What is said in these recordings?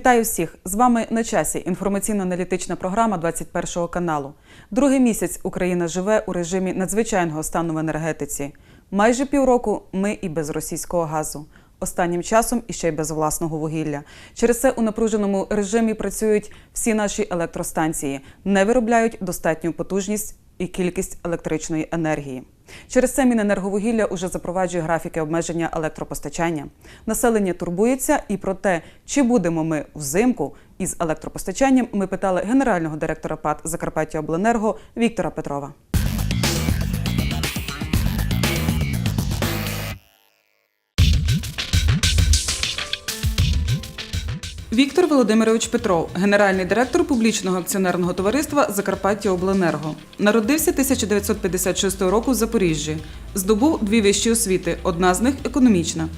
Вітаю всіх! З вами на часі інформаційно-аналітична програма 21 каналу. Другий місяць Україна живе у режимі надзвичайного стану в енергетиці. Майже півроку ми і без російського газу. Останнім часом іще й без власного вугілля. Через це у напруженому режимі працюють всі наші електростанції, не виробляють достатню потужність і кількість електричної енергії. Через це Міненерговугілля уже запроваджує графіки обмеження електропостачання. Населення турбується і про те, чи будемо ми взимку із електропостачанням, ми питали генерального директора ПАТ Закарпаття Обленерго Віктора Петрова. Віктор Володимирович Петров, генеральний директор публічного акціонерного товариства Закарпаття Обленерго. Народився 1956 року в Запоріжжі. Здобув дві вищі освіти, одна з них економічна.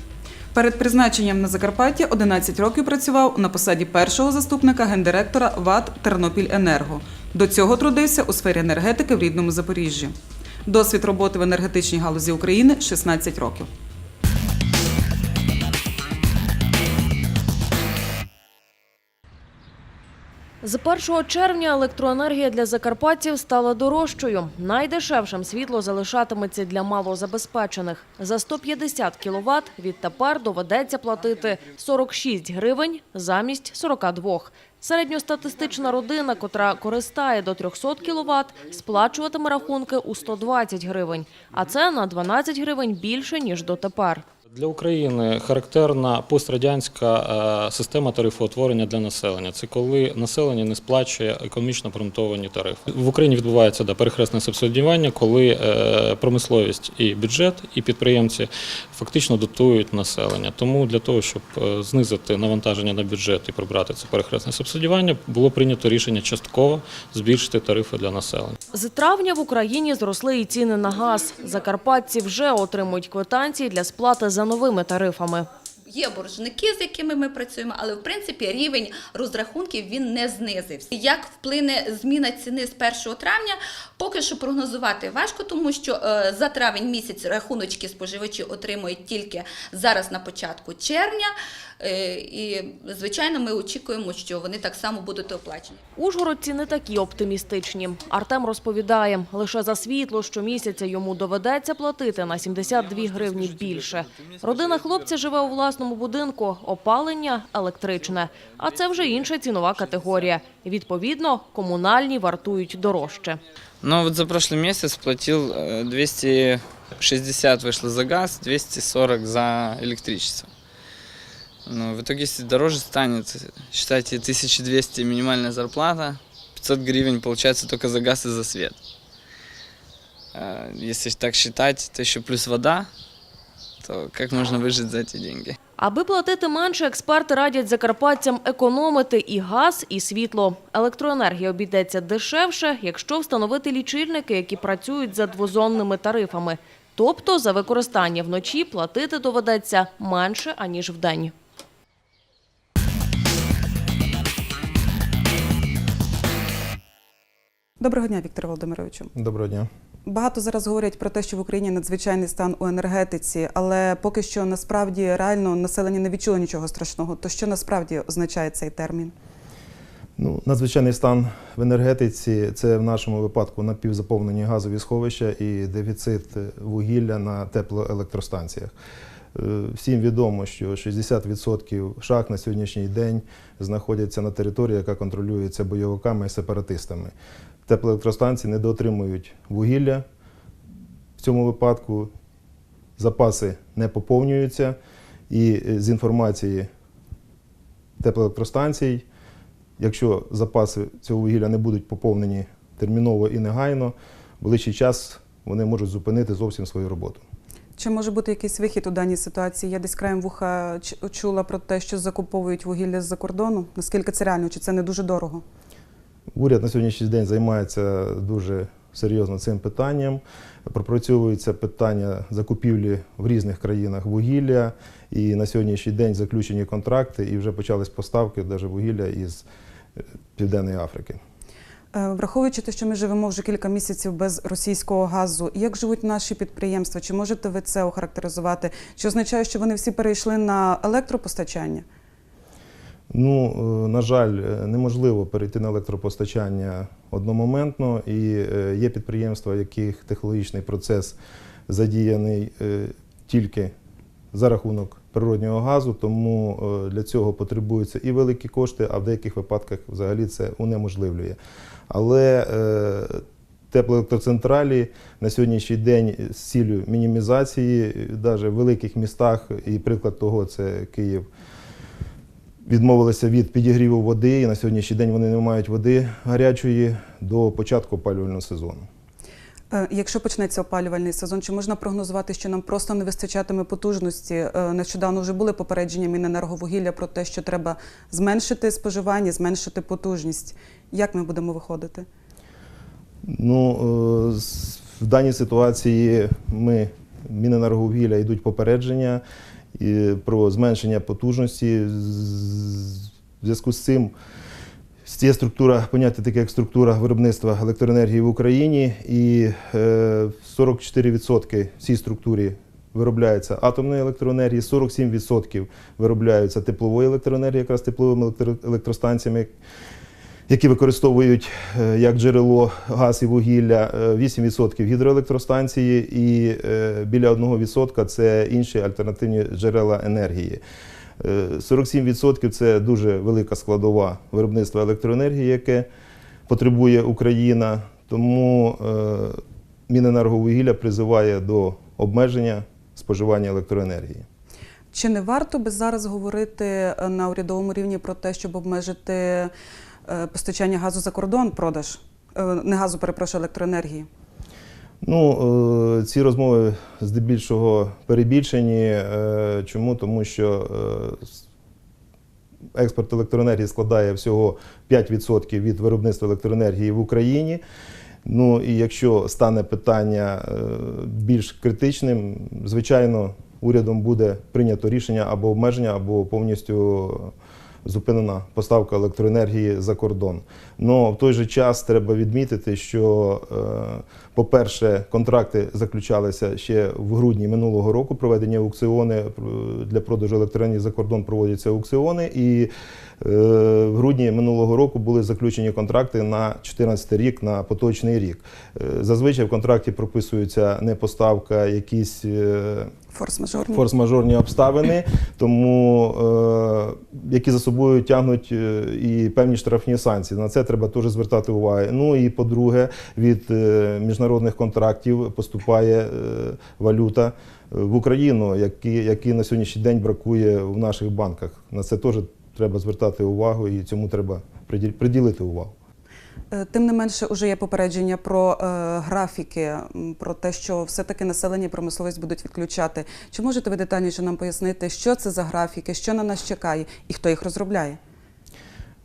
Перед призначенням на Закарпаття 11 років працював на посаді першого заступника гендиректора ВАТ Тернопільенерго. До цього трудився у сфері енергетики в рідному Запоріжжі. Досвід роботи в енергетичній галузі України 16 років. З 1 червня електроенергія для закарпатців стала дорожчою. Найдешевшим світло залишатиметься для малозабезпечених. За 150 кВт відтепер доведеться платити 46 гривень замість 42. Середньостатистична родина, котра користає до 300 кВт, сплачуватиме рахунки у 120 гривень. А це на 12 гривень більше, ніж дотепер. Для України характерна пострадянська е, система тарифоутворення для населення. Це коли населення не сплачує економічно обґрунтовані тарифи. В Україні відбувається да, перехресне субсидіювання, коли е, промисловість і бюджет, і підприємці фактично дотують населення. Тому для того, щоб е, знизити навантаження на бюджет і прибрати це перехресне субсидіювання, було прийнято рішення частково збільшити тарифи для населення. З травня в Україні зросли і ціни на газ. Закарпатці вже отримують квитанції для сплати за новими тарифами. Є боржники, з якими ми працюємо, але в принципі рівень розрахунків він не знизився. Як вплине зміна ціни з 1 травня, поки що прогнозувати важко, тому що е, за травень місяць рахуночки споживачі отримують тільки зараз на початку червня. Е, і звичайно, ми очікуємо, що вони так само будуть оплачені. Ужгородці не такі оптимістичні. Артем розповідає, лише за світло щомісяця йому доведеться платити на 72 гривні більше. Родина хлопця живе у власному будинку, опалення електричне. А це вже інша цінова категорія. Відповідно, комунальні вартують дорожче. Ну вот за прошлый месяц платил э, 260 вышло за газ, 240 за электричество. Ну, в итоге, если дороже станет, считайте, 1200 минимальная зарплата, 500 гривен получается только за газ и за свет. А Если так считать, то еще плюс вода, то как можно выжить за эти деньги? Аби платити менше, експерти радять закарпатцям економити і газ, і світло. Електроенергія обійдеться дешевше, якщо встановити лічильники, які працюють за двозонними тарифами. Тобто за використання вночі платити доведеться менше, аніж вдень. Доброго дня, Віктор Володимировичу. Доброго дня. Багато зараз говорять про те, що в Україні надзвичайний стан у енергетиці, але поки що насправді реально населення не відчуло нічого страшного. То що насправді означає цей термін? Ну, надзвичайний стан в енергетиці це в нашому випадку напівзаповнені газові сховища і дефіцит вугілля на теплоелектростанціях. Е, Всім відомо, що 60% шахт на сьогоднішній день знаходяться на території, яка контролюється бойовиками і сепаратистами. Теплоелектростанції недоотримують вугілля. В цьому випадку запаси не поповнюються, і е, з інформації теплоелектростанцій, якщо запаси цього вугілля не будуть поповнені терміново і негайно, в ближчий час вони можуть зупинити зовсім свою роботу. Чи може бути якийсь вихід у даній ситуації? Я десь краєм вуха чула про те, що закуповують вугілля з-за кордону. Наскільки це реально? Чи це не дуже дорого? Уряд на сьогоднішній день займається дуже серйозно цим питанням. Пропрацьовується питання закупівлі в різних країнах вугілля. І на сьогоднішній день заключені контракти і вже почались поставки навіть вугілля із е, Південної Африки. Е, Враховуючи те, що ми живемо вже кілька місяців без російського газу, як живуть наші підприємства? Чи можете ви це охарактеризувати? Чи означає, що вони всі перейшли на електропостачання? Ну, е, на жаль, е, неможливо перейти на електропостачання одномоментно, і е, є підприємства, яких технологічний процес задіяний тільки за рахунок природнього газу, тому для цього потребуються і великі кошти, а в деяких випадках взагалі це унеможливлює. Але теплоелектроцентралі на сьогоднішній день з цілею мінімізації, навіть в великих містах, і приклад того це Київ. Відмовилися від підігріву води, і на сьогоднішній день вони не мають води гарячої до початку опалювального сезону. Е, Якщо почнеться опалювальний сезон, чи можна прогнозувати, що нам просто не вистачатиме потужності? Е, Нещодавно вже були попередження Міненерговугілля про те, що треба зменшити споживання, зменшити потужність. Як ми будемо виходити? Ну, е, в даній ситуації ми, Міненерговугілля, йдуть попередження про зменшення потужності. В зв'язку з цим є структура, поняття таке як структура виробництва електроенергії в Україні, і е, 44% в цій структурі виробляється атомної електроенергії, 47% виробляються теплової електроенергії, якраз тепловими електро- електростанціями, які використовують е, як джерело газ і вугілля, е, 8% гідроелектростанції і е, біля 1% це інші альтернативні джерела енергії. Е, 47% це дуже велика складова виробництва електроенергії, яке потребує Україна. Тому е, Міненерговугілля призиває до обмеження споживання електроенергії. Чи не варто би зараз говорити е, на урядовому рівні про те, щоб обмежити е, постачання газу за кордон, продаж Е, не газу, перепрошую, електроенергії? Ну, е, ці розмови здебільшого перебільшені. Е, Чому? Тому що е, експорт електроенергії складає всього 5% від виробництва електроенергії в Україні. Ну і якщо стане питання е, більш критичним, звичайно, урядом буде прийнято рішення або обмеження, або повністю зупинена поставка електроенергії за кордон. Но в той же час треба відмітити, що, е, по-перше, контракти заключалися ще в грудні минулого року. Проведені аукціони е, для продажу електроенергії за кордон проводяться аукціони. І е, в грудні минулого року були заключені контракти на 2014 рік, на поточний рік. Зазвичай в контракті прописується не поставка, якісь Форс-мажорні? форс-мажорні обставини, тому е, які за собою тягнуть е, і певні штрафні санкції. На це треба теж звертати увагу. Ну і по-друге, від е, міжнародних контрактів поступає е, валюта в Україну, які, які на сьогоднішній день бракує в наших банках. На це теж треба звертати увагу і цьому треба приділити увагу. Е, Тим не менше, вже є попередження про е, графіки, про те, що все-таки населення і промисловість будуть відключати. Чи можете ви детальніше нам пояснити, що це за графіки, що на нас чекає і хто їх розробляє?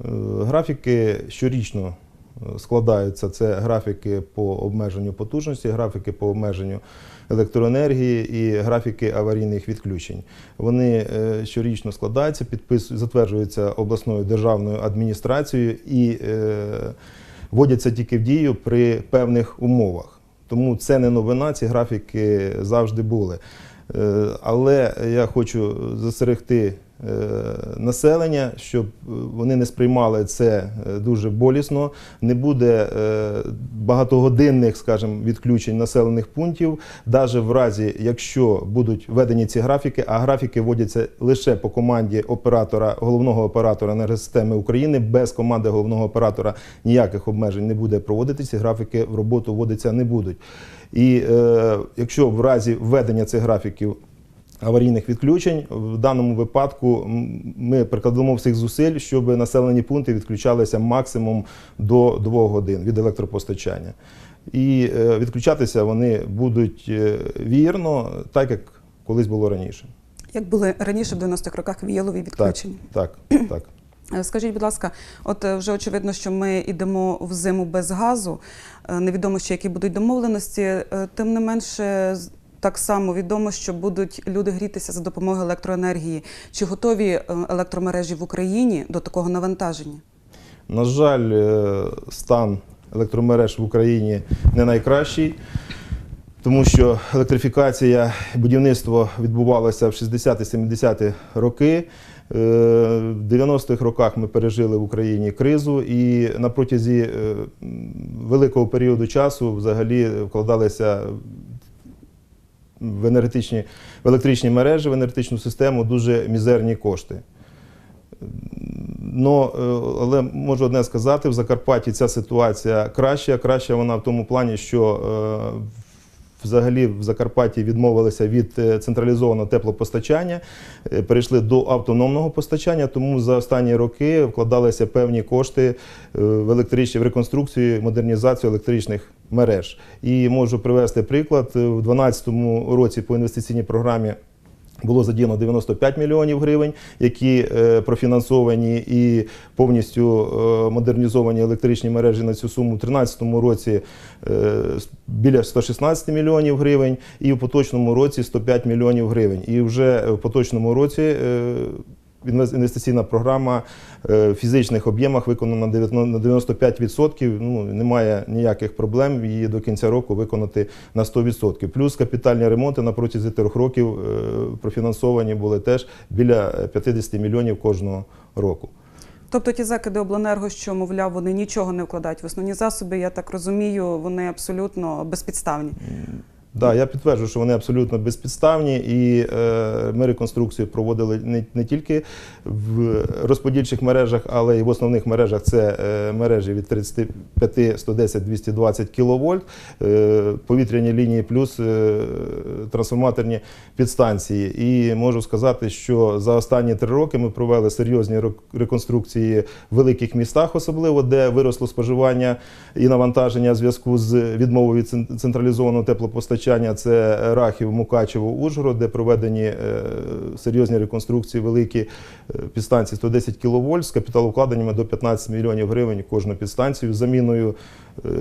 Е, Графіки щорічно е, складаються. Це графіки по обмеженню потужності, графіки по обмеженню електроенергії і графіки аварійних відключень. Вони е, щорічно складаються, підписують, затверджуються обласною державною адміністрацією і е, вводяться тільки в дію при певних умовах. Тому це не новина, ці графіки завжди були. Е, Але я хочу застерегти населення, щоб вони не сприймали це е, дуже болісно. Не буде е, багатогодинних, скажімо, відключень населених пунктів, навіть в разі, якщо будуть введені ці графіки, а графіки вводяться лише по команді оператора, головного оператора енергосистеми України. Без команди головного оператора ніяких обмежень не буде проводитися. Графіки в роботу вводитися не будуть. І е, якщо в разі введення цих графіків аварійних відключень, в даному випадку ми прикладемо всіх зусиль, щоб населені пункти відключалися максимум до 2 годин від електропостачання. І е, відключатися вони будуть е, вірно, так як колись було раніше. Як були раніше в 90-х роках віялові Так, відключення? так, так. Е, Скажіть, будь ласка, от вже очевидно, що ми йдемо в зиму без газу. Невідомо ще, які будуть домовленості. Тим не менше, так само відомо, що будуть люди грітися за допомогою електроенергії. Чи готові е, електромережі в Україні до такого навантаження? На жаль, е, стан електромереж в Україні не найкращий, тому що електрифікація будівництво відбувалося в 60-70-ті роки. Е, В 90-х роках ми пережили в Україні кризу, і на протязі великого періоду часу взагалі вкладалися в енергетичні в електричні мережі, в енергетичну систему дуже мізерні кошти. Но, е, але можу одне сказати, в Закарпатті ця ситуація краща. Краща вона в тому плані, що е, взагалі в Закарпатті відмовилися від е, централізованого теплопостачання, е, перейшли до автономного постачання, тому за останні роки вкладалися певні кошти е, в електричні в реконструкцію, модернізацію електричних мереж. І можу привести приклад в у 2012 році по інвестиційній програмі. Було задіяно 95 мільйонів гривень, які е, профінансовані і повністю е, модернізовані електричні мережі на цю суму. У 2013 році е, біля 116 мільйонів гривень, і в поточному році 105 мільйонів гривень. І вже в поточному році інвестиційна програма е, в фізичних об'ємах виконана на 9 на 95%. Ну, немає ніяких проблем її до кінця року виконати на 100%. Плюс капітальні ремонти на протязі трьох років е, профінансовані були теж біля 50 мільйонів кожного року. Тобто ті закиди обленерго, що мовляв, вони нічого не вкладають в основні засоби, я так розумію, вони абсолютно безпідставні. Да, я підтверджую, що вони абсолютно безпідставні, і е, ми реконструкцію проводили не, тільки в розподільчих мережах, але й в основних мережах. Це е, мережі від 35, 110, 220 кВт, повітряні лінії плюс е, трансформаторні підстанції. І можу сказати, що за останні три роки ми провели серйозні реконструкції в великих містах, особливо де виросло споживання і навантаження в зв'язку з відмовою від централізованого теплопостачання. Це Рахів, Мукачево, Ужгород, де проведені е, серйозні реконструкції, великі е, підстанції 110 кВт з капіталовкладеннями до 15 мільйонів гривень кожну підстанцію заміною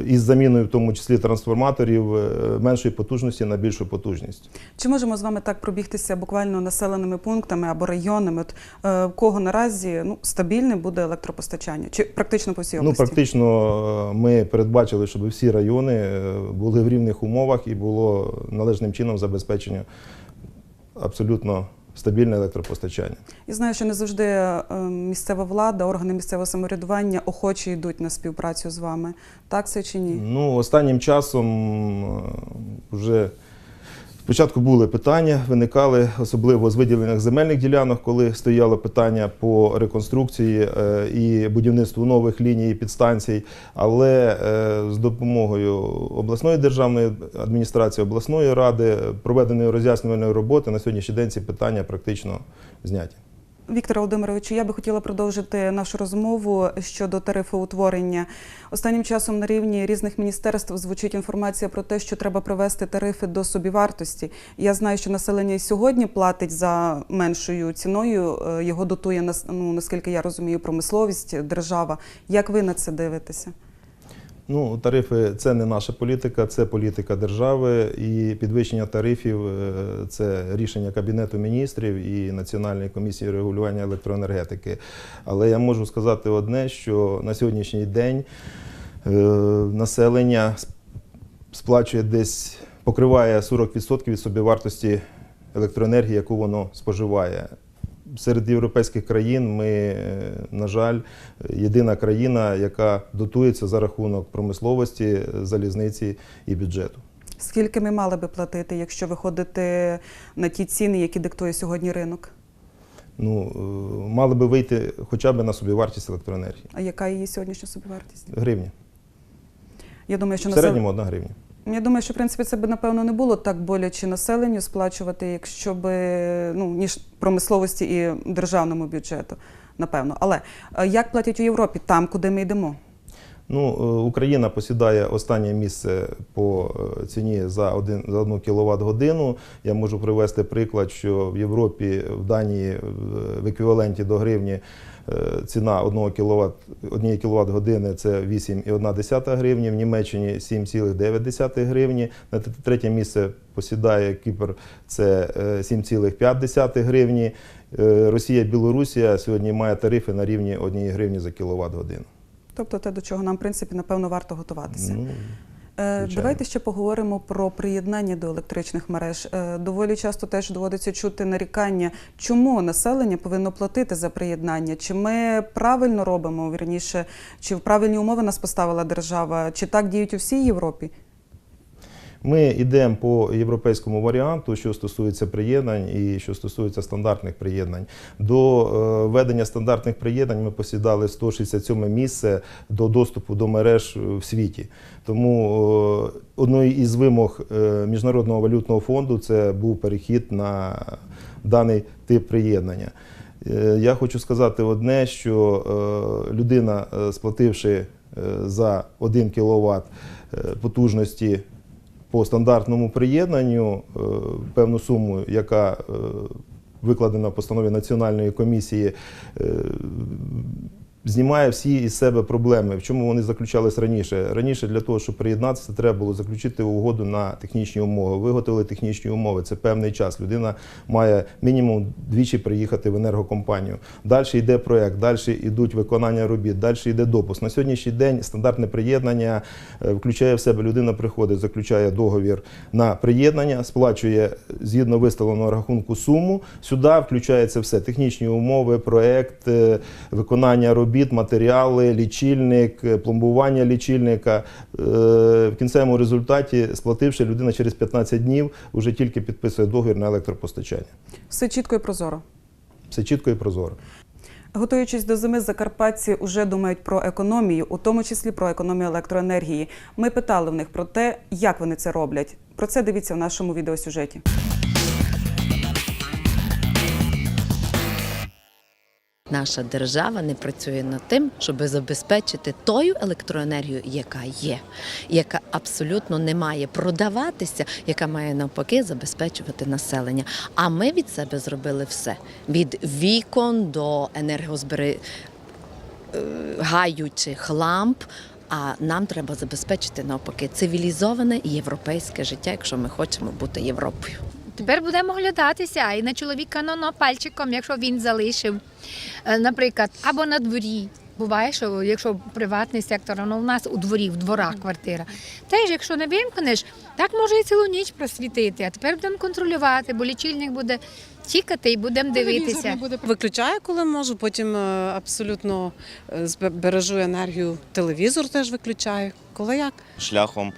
із заміною, в тому числі трансформаторів е, меншої потужності на більшу потужність. Чи можемо з вами так пробігтися буквально населеними пунктами або районами? От е, кого наразі ну стабільне буде електропостачання? Чи практично по всій Ну, практично е, ми передбачили, щоб всі райони е, були в рівних умовах і було належним чином забезпечено абсолютно стабільне електропостачання. І знаю, що не завжди е, місцева влада, органи місцевого самоврядування охоче йдуть на співпрацю з вами. Так це чи ні? Ну, останнім часом е, вже спочатку були питання, виникали особливо з виділених земельних ділянок, коли стояло питання по реконструкції е, і будівництву нових ліній підстанцій. Але е, з допомогою обласної державної адміністрації, обласної ради, проведеної роз'яснювальної роботи на сьогоднішній день ці питання практично зняті. Віктор Володимировичу, я би хотіла продовжити нашу розмову щодо тарифоутворення. Останнім часом на рівні різних міністерств звучить інформація про те, що треба привести тарифи до собівартості. Я знаю, що населення і сьогодні платить за меншою ціною. е, Його дотує ну, наскільки я розумію, промисловість, держава. Як ви на це дивитеся? Ну, тарифи це не наша політика, це політика держави. І підвищення тарифів е, це рішення Кабінету міністрів і Національної комісії регулювання електроенергетики. Але я можу сказати одне, що на сьогоднішній день е, населення сплачує десь покриває 40% від собівартості електроенергії, яку воно споживає. Серед європейських країн ми, е, на жаль, єдина країна, яка дотується за рахунок промисловості, залізниці і бюджету. Скільки ми мали би платити, якщо виходити на ті ціни, які диктує сьогодні ринок? Ну, е, мали би вийти хоча б на собівартість електроенергії. А яка її сьогоднішня собівартість? Гривня. Я думаю, що В середньому одна гривня. Я думаю, що в принципі це б напевно не було так боляче населенню сплачувати, якщо би ну ніж промисловості і державному бюджету, напевно. Але е, як платять у Європі, там, куди ми йдемо? Ну, е, Україна посідає останнє місце по е, ціні за один за одну кіловат годину. Я можу привести приклад, що в Європі, в Данії в- еквіваленті до гривні е, ціна 1 кВт, 1 кВт години це 8,1 гривні, в Німеччині 7,9 гривні. На третє місце посідає Кіпр, це е, 7,5 гривні. Росія, Білорусія сьогодні має тарифи на рівні 1 гривні за кіловат годину. Тобто те, до чого нам, в принципі, напевно, варто готуватися. Ну, Е, Давайте ще поговоримо про приєднання до електричних мереж. Е, Доволі часто теж доводиться чути нарікання, чому населення повинно платити за приєднання. Чи ми правильно робимо, вірніше, чи в правильні умови нас поставила держава, чи так діють у всій Європі? Ми йдемо по європейському варіанту, що стосується приєднань і що стосується стандартних приєднань. До е, введення стандартних приєднань ми посідали 167 місце до доступу до мереж в світі. Тому е, одною із вимог е, Міжнародного валютного фонду це був перехід на даний тип приєднання. Е, Я хочу сказати одне, що е, людина, е, сплативши е, за 1 кВт потужності по стандартному приєднанню е, певну суму, яка е, викладена в постанові Національної комісії, е, знімає всі із себе проблеми. В чому вони заключались раніше? Раніше для того, щоб приєднатися, треба було заключити угоду на технічні умови. Виготовили технічні умови. Це певний час. Людина має мінімум двічі приїхати в енергокомпанію. Далі йде проект, далі йдуть виконання робіт, далі йде допуск. На сьогоднішній день стандартне приєднання е, включає в себе людина приходить, заключає договір на приєднання, сплачує згідно виставленого рахунку суму. Сюди включається все: технічні умови, проект, е, виконання робіт, матеріали, лічильник, е, пломбування лічильника. Е, В кінцевому результаті, сплативши, людина через 15 днів вже тільки підписує договір на електропостачання. Все чітко і прозоро. Все чітко і прозоро. Готуючись до зими, закарпатці вже думають про економію, у тому числі про економію електроенергії. Ми питали в них про те, як вони це роблять. Про це дивіться в нашому відеосюжеті. Наша держава не працює над тим, щоб забезпечити тою електроенергію, яка є, яка абсолютно не має продаватися, яка має навпаки забезпечувати населення. А ми від себе зробили все: від вікон до енергозберігаючих ламп. А нам треба забезпечити навпаки цивілізоване європейське життя, якщо ми хочемо бути Європою. Тепер будемо глядатися і на чоловіка ну, пальчиком, якщо він залишив, наприклад, або на дворі. Буває, що якщо приватний сектор, ну у нас у дворі, в дворах квартира. Теж, якщо не вимкнеш, так може і цілу ніч просвітити. А тепер будемо контролювати, бо лічильник буде тікати і будемо дивитися. Виключаю, коли можу, потім е, абсолютно е, збережу енергію. Телевізор теж виключаю. Коли як? шляхом,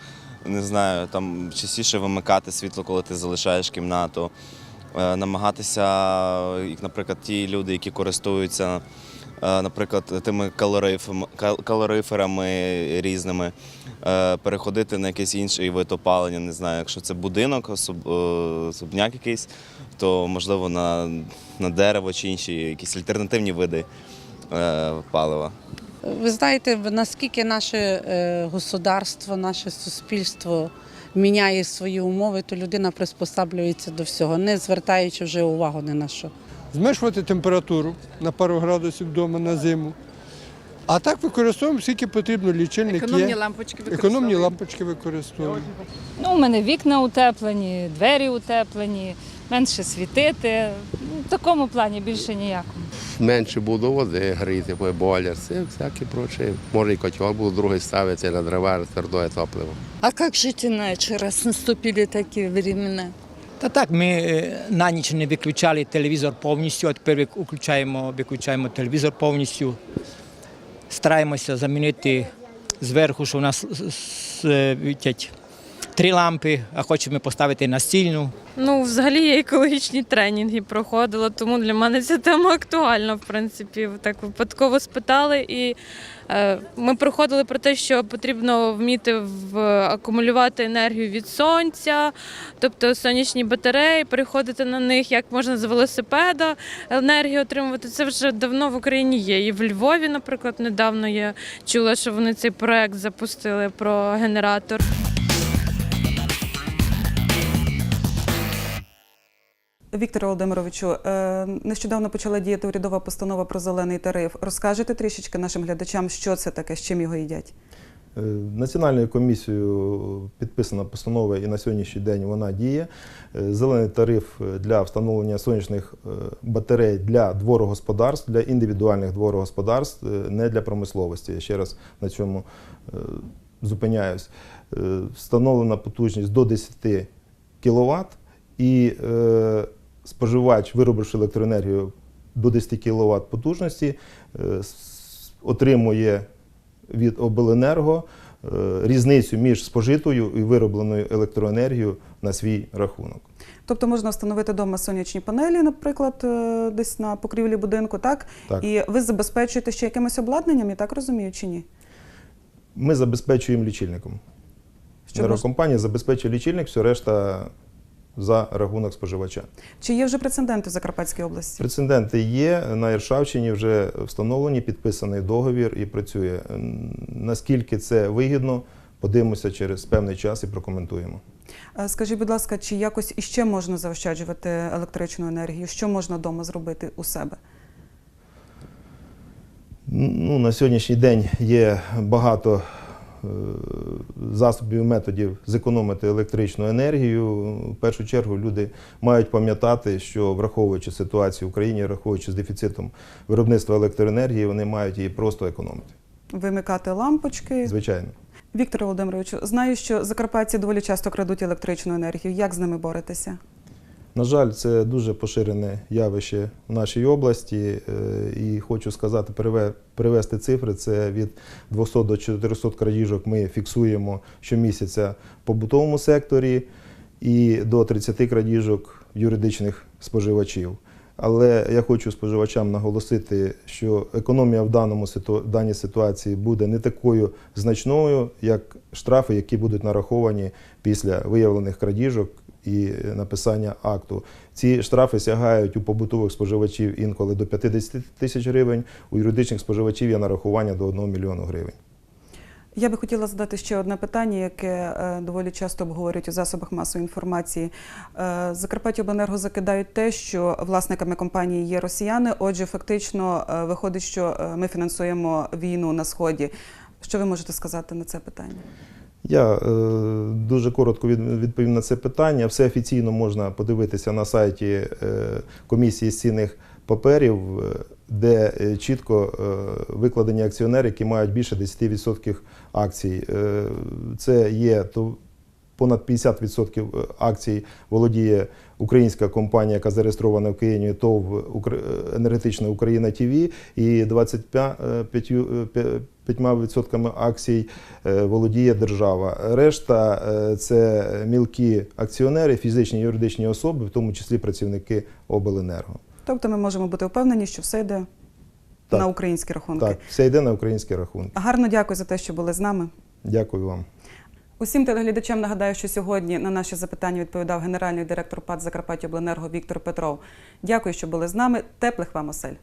не знаю, там частіше вимикати світло, коли ти залишаєш кімнату, Е, намагатися, як, наприклад, ті люди, які користуються, е, наприклад, тими калориферами різними, е, переходити на якийсь інший вид опалення, не знаю, якщо це будинок, особ- е, особняк якийсь, то можливо на, дерево чи інші якісь альтернативні види е, палива. Ви знаєте, наскільки наше е, государство, наше суспільство міняє свої умови, то людина приспосаблюється до всього, не звертаючи вже увагу ні на що. зменшувати температуру на пару градусів вдома на зиму. А так використовуємо скільки потрібно лічильник Економні є. лампочки Економні лампочки використовуємо. Ну, у мене вікна утеплені, двері утеплені, менше світити. Ну, В такому плані більше ніякому. менше буду води гріти, бо бойлер, це всякі прочі. Може і котел буде другий ставити на дрова, твердое топливо. А як жити іначе, раз наступили такі времена? Та так, ми е, на ніч не виключали телевізор повністю, а тепер виключаємо, виключаємо телевізор повністю. Стараємося замінити зверху, що у нас світять три лампи, а хочемо поставити настільну. Ну, взагалі я екологічні тренінги проходила, тому для мене ця тема актуальна, в принципі. Так випадково спитали. І е, ми проходили про те, що потрібно вміти в, акумулювати енергію від сонця, тобто сонячні батареї, переходити на них, як можна з велосипеда енергію отримувати. Це вже давно в Україні є. І в Львові, наприклад, недавно я чула, що вони цей проект запустили про генератор. Вікторе Володимировичу, е, нещодавно почала діяти урядова постанова про зелений тариф. Розкажете трішечки нашим глядачам, що це таке, з чим його їдять? Е, Національною комісією підписана постанова і на сьогоднішній день вона діє. Е, Зелений тариф для встановлення сонячних батарей для дворогосподарств, для індивідуальних дворогосподарств, не для промисловості. Я ще раз на цьому зупиняюсь, встановлена потужність до 10 кВт, і споживач, виробивши електроенергію до 10 кВт потужності, е, отримує від обленерго е, різницю між спожитою і виробленою електроенергією на свій рахунок. Тобто можна встановити вдома сонячні панелі, наприклад, е, десь на покрівлі будинку, так? Так. І ви забезпечуєте ще якимось обладнанням, я так розумію, чи ні? Ми забезпечуємо лічильником. Що Енергокомпанія забезпечує лічильник, все решта за рахунок споживача. Чи є вже прецеденти в Закарпатській області? Прецеденти є. На Іршавщині вже встановлені, підписаний договір і працює. Наскільки це вигідно, подивимося через певний час і прокоментуємо. Е, Скажіть, будь ласка, чи якось іще можна заощаджувати електричну енергію? Що можна вдома зробити у себе? Ну, на сьогоднішній день є багато засобів і методів зекономити електричну енергію. В першу чергу люди мають пам'ятати, що враховуючи ситуацію в Україні, враховуючи з дефіцитом виробництва електроенергії, вони мають її просто економити. Вимикати лампочки? Звичайно. Вікторе Володимировичу, знаю, що закарпатці доволі часто крадуть електричну енергію. Як з ними боретеся? На жаль, це дуже поширене явище в нашій області. е, І хочу сказати, привести цифри. Це від 200 до 400 крадіжок ми фіксуємо щомісяця в побутовому секторі і до 30 крадіжок юридичних споживачів. Але я хочу споживачам наголосити, що економія в даному в даній ситуації буде не такою значною, як штрафи, які будуть нараховані після виявлених крадіжок і написання акту. Ці штрафи сягають у побутових споживачів інколи до 50 тисяч гривень, у юридичних споживачів є нарахування до 1 мільйону гривень. Я би хотіла задати ще одне питання, яке е, доволі часто обговорюють у засобах масової інформації. Е, Закарпаття Обленерго закидають те, що власниками компанії є росіяни. Отже, фактично е, виходить, що ми фінансуємо війну на сході. Що ви можете сказати на це питання? Я е, дуже коротко від, відповім на це питання. Все офіційно можна подивитися на сайті е, комісії з цінних паперів, е, де е, чітко е, викладені акціонери, які мають більше 10% акцій. Е, це є то понад 50% акцій володіє українська компанія, яка зареєстрована в Києві, ТОВ енергетична Україна ТВ, і 25% акцій е, володіє держава. Решта е, це мілкі акціонери, фізичні і юридичні особи, в тому числі працівники обленерго. Тобто ми можемо бути впевнені, що все йде Так. на українські рахунки. Так, все йде на українські рахунки. Гарно дякую за те, що були з нами. Дякую вам. Усім телеглядачам нагадаю, що сьогодні на наші запитання відповідав генеральний директор ПАД Закарпаття Обленерго Віктор Петров. Дякую, що були з нами. Теплих вам осель.